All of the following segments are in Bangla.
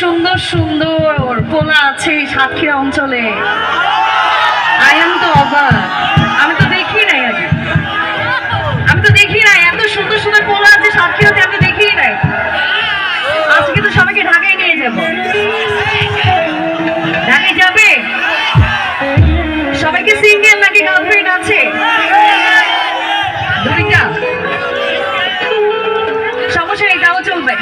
সুন্দর সুন্দর পোলা আছে সাতক্ষীরা অঞ্চলে। আই এম তো অবাক। আমি তো দেখি নাই আগে। আমি তো দেখি নাই, এত সুন্দর সুন্দর পোলা আছে সাতক্ষীরাতে, আমি দেখি নাই। আজকে তো সবাইকে ঢাকায় নিয়ে যাব। ঢাকায় যাবে? সবাইকে সিঙ্গেল নাকি গার্লফ্রেন্ড আছে? দুইটা। সমস্যা নেই, তাও চলবে।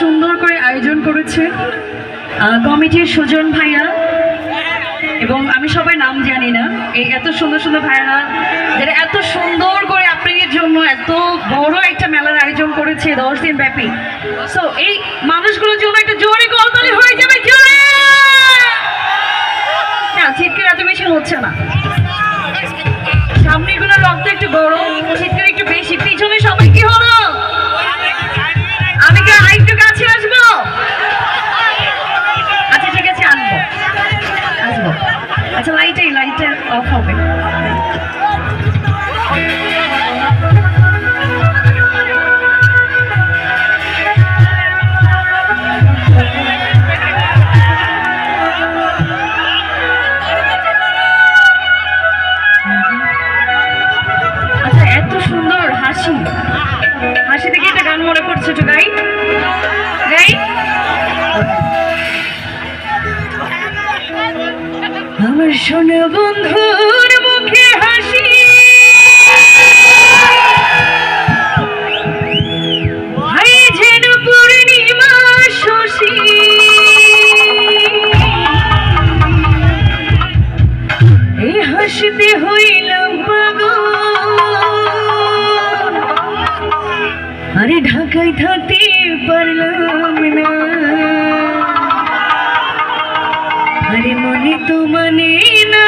সুন্দর করে আয়োজন করেছে কমিটির সুজন ভাইয়া। এবং আমি সবাই নাম জানি না, এই এত সুন্দর সুন্দর ভাইয়ারা যারা এত সুন্দর করে আপনাদের জন্য এত বড় একটা মেলার আয়োজন করেছে দশ দিন ব্যাপী। সো এই মানুষগুলোর জন্য একটা জোরে কলতালি হয়ে যাবে, জোরে! না চিৎকার এত বেশি হচ্ছে না। সামনেগুলো রক্ত একটু বড় চিৎকার একটু বেশি, পিছনে সবাই কি হলো? বন্ধুর মুখে হাসি। যেন হইলাম আরে থাকতে পারলাম না। আরে মনে তো মানে না।